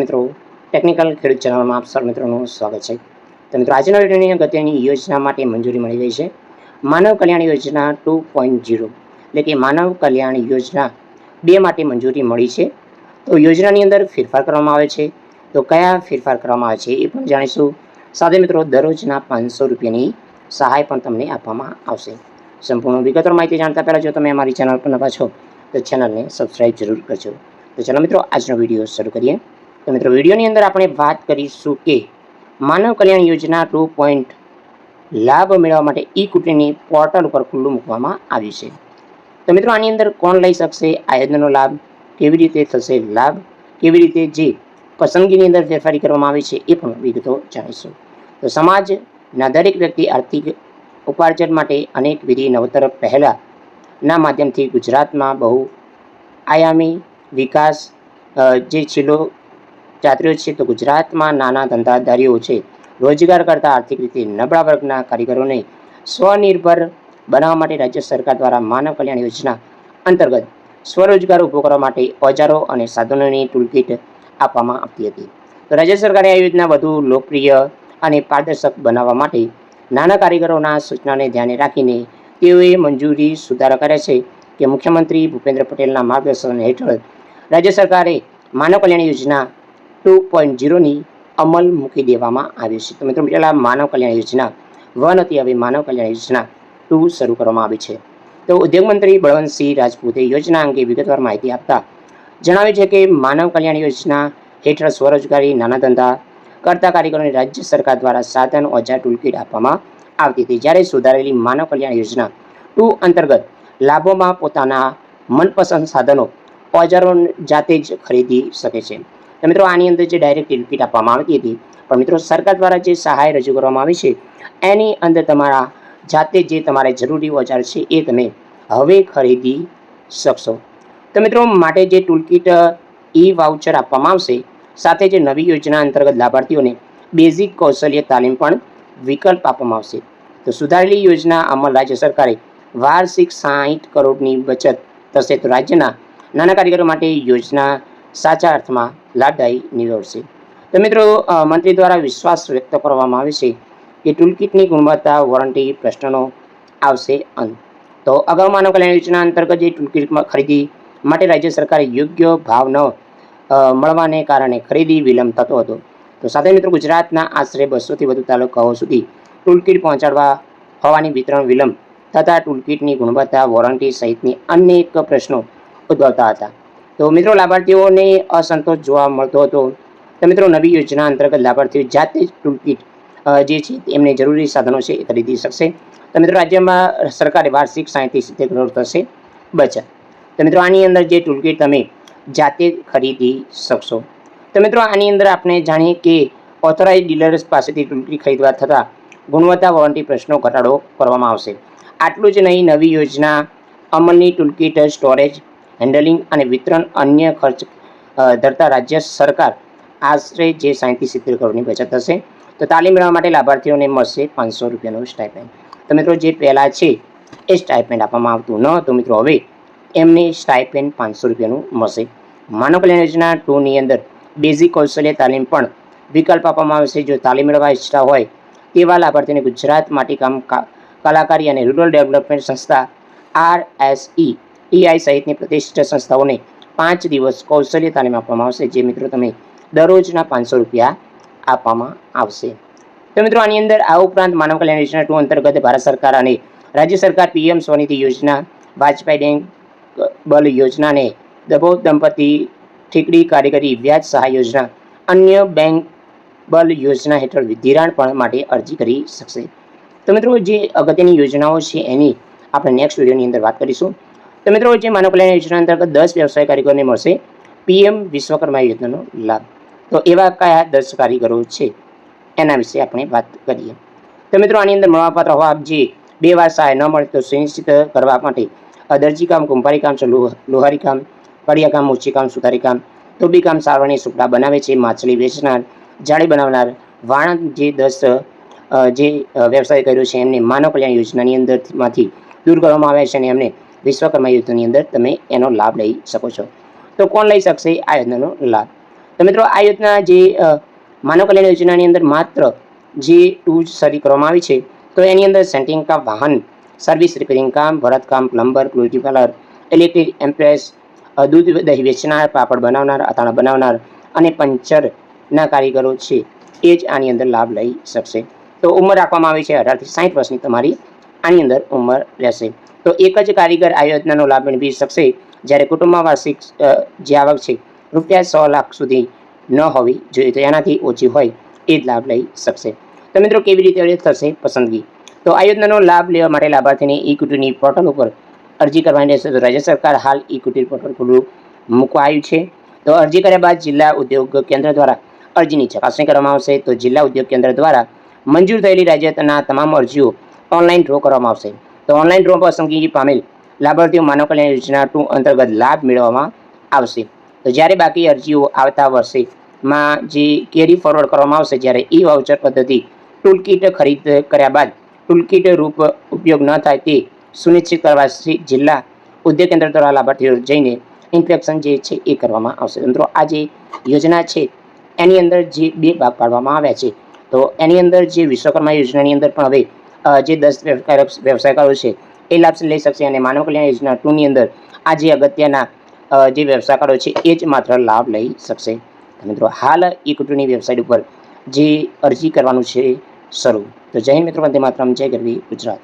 મિત્રો ટેકનિકલ ખેડૂત ચેનલમાં આપ સર મિત્રોનું સ્વાગત છે. તો મિત્રો, આજના વિડીયોની અગત્યની યોજના માટે મંજૂરી મળી ગઈ છે. માનવ કલ્યાણ યોજના ટુ પોઈન્ટ જીરો એટલે કે માનવ કલ્યાણ યોજના બે માટે મંજૂરી મળી છે. તો યોજનાની અંદર ફેરફાર કરવામાં આવે છે. તો કયા ફેરફાર કરવામાં આવે છે એ પણ જાણીશું. સાથે મિત્રો, દરરોજના પાંચસો રૂપિયાની સહાય પણ તમને આપવામાં આવશે. સંપૂર્ણ વિગતવાર માહિતી જાણતા પહેલાં જો તમે અમારી ચેનલ પર નવા છો, તો ચેનલને સબસ્ક્રાઈબ જરૂર કરજો. તો ચાલો મિત્રો, આજનો વીડિયો શરૂ કરીએ. તો મિત્રો, વિડીયોની અંદર આપણે વાત કરીશું કે માનવ કલ્યાણ યોજના ટુ પોઈન્ટ લાભ મેળવવા માટે ઈ કુટીની પોર્ટલ ઉપર ખુલ્લું મૂકવામાં આવ્યું છે. તો મિત્રો, આની અંદર કોણ લઈ શકશે? આ યોજનાનો લાભ કેવી રીતે થશે? લાભ કેવી રીતે જે પસંદગીની અંદર ફેરફારી કરવામાં આવી છે એ પણ વિગતો જાણીશું. તો સમાજના દરેક વ્યક્તિ આર્થિક ઉપાર્જન માટે અનેક વિધિ નવતર પહેલાંના માધ્યમથી ગુજરાતમાં બહુ આયામી વિકાસ જે છેલ્લો ચાતર્યો છે તો ગુજરાતમાં નાના ધંધાધારીઓ છે. રોજગાર કરતા આર્થિક રીતે નબળા વર્ગના કારીગરોને સ્વનિર્ભર બનાવવા માટે રાજ્ય સરકાર દ્વારા માનવ કલ્યાણ યોજના અંતર્ગત સ્વરોજગાર ઊભો કરવા માટે ઓજારો અને સાધનોની ટૂલકીટ આપવામાં આવતી હતી. તો રાજ્ય સરકારે આ યોજના વધુ લોકપ્રિય અને પારદર્શક બનાવવા માટે નાના કારીગરોના સૂચનાને ધ્યાને રાખીને તેઓએ મંજૂરી સુધારા કર્યા છે કે મુખ્યમંત્રી ભૂપેન્દ્ર પટેલના માર્ગદર્શન હેઠળ રાજ્ય સરકારે માનવ કલ્યાણ યોજના ટુ પોઈન્ટ ઝીરોની અમલ મૂકી દેવામાં આવ્યો છે. તો મિત્રો પહેલાં માનવ કલ્યાણ યોજના, વન હતી હવે માનવ કલ્યાણ યોજના ટુ શરૂ કરવામાં આવી છે. તો ઉદ્યોગ મંત્રી બળવંતસિંહ રાજપૂતે યોજના અંગે વિગતવાર માહિતી આપતા જણાવ્યું છે કે માનવ કલ્યાણ યોજના હેઠળ સ્વરોજગારી, નાના ધંધા કરતા કારીગરોને રાજ્ય સરકાર દ્વારા સાધન ઓજાર ટૂલકીટ આપવામાં આવતી હતી. જ્યારે સુધારેલી માનવ કલ્યાણ યોજના ટુ અંતર્ગત લાભોમાં પોતાના મનપસંદ સાધનો ઓજારો જાતે જ ખરીદી શકે છે. તો મિત્રો, આની અંદર જે ડાયરેક્ટ ટૂલકીટ આપવામાં આવતી હતી. પણ મિત્રો, સરકાર દ્વારા જે સહાય રજૂ કરવામાં આવી છે, એની અંદર તમારા જાતે જે તમારે જરૂરી ઓજાર છે એ તમે હવે ખરીદી શકશો. તો મિત્રો, માટે જે ટૂલકીટ ઈ વાઉચર આપવામાં આવશે, સાથે જે નવી યોજના અંતર્ગત લાભાર્થીઓને બેઝિક કૌશલ્ય તાલીમ પણ વિકલ્પ આપવામાં આવશે. તો સુધારેલી યોજના અમલ રાજ્ય સરકારે વાર્ષિક સાહીઠ કરોડની બચત થશે. તો રાજ્યના નાના કારીગરો માટે યોજના સાચા અર્થમાં લાભદાયી નીવડશે તો મિત્રો મંત્રી દ્વારા વિશ્વાસ વ્યક્ત કરવામાં આવે છે કે ટૂલકીટની ગુણવત્તા, વોરંટી, પ્રશ્નનો આવશે અંત. તો અગાઉ માનવ કલ્યાણ યોજના અંતર્ગત જે ટૂલકીટમાં ખરીદી માટે રાજ્ય સરકારે યોગ્ય ભાવ ન મળવાને કારણે ખરીદી વિલંબ થતો હતો. તો સાથે મિત્રો, ગુજરાતના આશરે બસોથી વધુ તાલુકાઓ સુધી ટૂલકીટ પહોંચાડવા હોવાની વિતરણ વિલંબ થતાં ટૂલકીટની ગુણવત્તા, વોરંટી સહિતની અનેક પ્રશ્નો ઉદ્ભવતા હતા. તો મિત્રો, લાભાર્થીઓને અસંતોષ જોવા મળતો હતો. તો મિત્રો, નવી યોજના અંતર્ગત લાભાર્થીઓ જાતે જ ટૂલકીટ જે છે એમને જરૂરી સાધનો છે એ ખરીદી શકશે. તો મિત્રો, રાજ્યમાં સરકારે વાર્ષિક સાહીઠથી સિત્તેર કરોડ થશે બચત. તો મિત્રો, આની અંદર જે ટૂલકીટ તમે જાતે ખરીદી શકશો. તો મિત્રો, આની અંદર આપણે જાણીએ કે ઓથોરાઇઝ ડીલર્સ પાસેથી ટૂલકીટ ખરીદવા થતાં ગુણવત્તા વોરંટી પ્રશ્નો ઘટાડો કરવામાં આવશે. આટલું જ નહીં, નવી યોજના અમલની ટૂલકીટ સ્ટોરેજ હેન્ડલિંગ અને વિતરણ અન્ય ખર્ચ ધરતા રાજ્ય સરકાર આશરે જે સાહીઠથી સિત્તેર કરોડની બચત થશે તો તાલીમ મેળવવા માટે લાભાર્થીઓને મળશે પાંચસો રૂપિયાનું સ્ટાઇપેન્ડ તો મિત્રો, જે પહેલાં છે એ સ્ટાઇપેન્ડ આપવામાં આવતું ન હતું. મિત્રો, હવે એમને સ્ટાઇપેન્ડ પાંચસો રૂપિયાનું મળશે. માનવ કલ્યાણ યોજના ટુની અંદર બેઝિક કૌશલ્ય તાલીમ પણ વિકલ્પ આપવામાં આવશે જો તાલીમ મેળવવા ઈચ્છતા હોય તેવા લાભાર્થીઓને ગુજરાત માટીકામ કલાકારી અને રૂરલ ડેવલપમેન્ટ સંસ્થા આર ટીઆઈ સહિતની પ્રતિષ્ઠિત સંસ્થાઓને પાંચ દિવસ કૌશલ્ય તાલીમ આપવામાં આવશે. જે મિત્રો તમે દરરોજના પાંચસો રૂપિયા આપવામાં આવશે. તો મિત્રો, આની અંદર આ ઉપરાંત માનવ કલ્યાણ યોજના ટુ અંતર્ગત ભારત સરકાર અને રાજ્ય સરકાર પીએમ સ્વનિધિ યોજના, વાજપેયી બેંક બલ યોજનાને દબો દંપતી ઠીકડી કારીગરી વ્યાજ સહાય યોજના અન્ય બેંક બલ યોજના હેઠળ ધિરાણ પણ માટે અરજી કરી શકશે. તો મિત્રો, જે અગત્યની યોજનાઓ છે એની આપણે નેક્સ્ટ વિડીયોની અંદર વાત કરીશું. તો મિત્રો, જે માનવ કલ્યાણ યોજના અંતર્ગત દસ વ્યવસાય કારીગરોને મળશે, પીએમ વિશ્વકર્મા યોજનાનો લાભ. તો એવા કયા દસ કારીગરો છે? એના વિશે આપણે વાત કરીએ. તો મિત્રો, આની અંદર મળવાપાત્ર હોવા જે બે વાર સહાય ન મળે તો સુનિશ્ચિત કરવા માટે દરજી કામ, કુંભારી કામ લોહારી કામ, કડિયા કામ મૂર્ચી કામ, સુથારી કામ, ધોબી કામ સારવાણી સુપડા બનાવે છે, માછલી વેચનાર, જાળી બનાવનાર, વાણંદ જે દસ જે વ્યવસાય કર્યો છે, એમને માનવ કલ્યાણ યોજનાની અંદરમાંથી દૂર કરવામાં આવ્યા છે અને એમને વિશ્વકર્મા યોજનાની અંદર તમે એનો લાભ લઈ શકો છો. તો કોણ લઈ શકશે આ યોજનાનો લાભ? તો મિત્રો, આ યોજના જે માનવ કલ્યાણ યોજનાની અંદર માત્ર જે ટૂલ્સ શરૂ કરવામાં આવી છે, તો એની અંદર સેન્ટિંગ કામ, વાહન, સર્વિસ રિપેરિંગ કામ ભરતકામ પ્લમ્બર બ્યુટી પાર્લર ઇલેક્ટ્રિક એમ્પ્રેસ દૂધ દહીં વેચનાર, પાપડ બનાવનાર, અથાણા બનાવનાર અને પંચરના કારીગરો છે, એ જ આની અંદર લાભ લઈ શકશે. તો ઉંમર રાખવામાં આવી છે અઢારથી સાઠ વર્ષની. તમારી આની અંદર ઉંમર રહેશે. તો એક જ કારીગર આ યોજનાનો લાભ મેળવી શકશે જ્યારે કુટુંબમાં વાર્ષિક જે આવક છે, રૂપિયા સો લાખ સુધી ન હોવી જોઈએ તો એનાથી ઓછી હોય એ જ લાભ લઈ શકશે. તો મિત્રો કેવી રીતે થશે પસંદગી? તો આ યોજનાનો લાભ લેવા માટે લાભાર્થીને ઈ કુટીની પોર્ટલ ઉપર અરજી કરવાની રહેશે. તો રાજ્ય સરકાર હાલ કુટીર પોર્ટલ ખુલ્લું આવ્યું છે. તો અરજી કર્યા બાદ જિલ્લા ઉદ્યોગ કેન્દ્ર દ્વારા અરજીની ચકાસણી કરવામાં આવશે. તો જિલ્લા ઉદ્યોગ કેન્દ્ર દ્વારા મંજૂર થયેલી રાજ્યના તમામ અરજીઓ ઓનલાઈન ડ્રો કરવામાં આવશે. તો ઓનલાઈન ડ્રો પસંદગી પામેલ લાભાર્થીઓ માનવ કલ્યાણ યોજના ટુ અંતર્ગત લાભ મેળવવામાં આવશે. તો જ્યારે બાકી અરજીઓ આવતા વર્ષેમાં જે કેરી ફોરવર્ડ કરવામાં આવશે, જ્યારે ઈ વાઉચર પદ્ધતિ ટૂલકીટ ખરીદ કર્યા બાદ ટૂલકીટ રૂપ ઉપયોગ ન થાય તે સુનિશ્ચિત કરવા જિલ્લા ઉદ્યોગ કેન્દ્ર દ્વારા લાભાર્થીઓ જઈને ઇન્ફેક્શન જે છે એ કરવામાં આવશે. મિત્રો, આ જે યોજના છે, એની અંદર જે બે ભાગ પાડવામાં આવ્યા છે. તો એની અંદર જે વિશ્વકર્મા યોજનાની અંદર પણ હવે જે દસ વ્યવસાયકારો છે, એ લાભ લઈ શકશે અને માનવ કલ્યાણ યોજના ટુની અંદર આ જે અગત્યના જે વ્યવસાયકારો છે, એ જ માત્ર લાભ લઈ શકશે. મિત્રો, હાલ ઈ કુટુંબની વેબસાઇટ ઉપર જે અરજી કરવાનું છે, શરૂ. તો જય મિત્રો, વંદે માત્રમ, જય ગરવી ગુજરાત.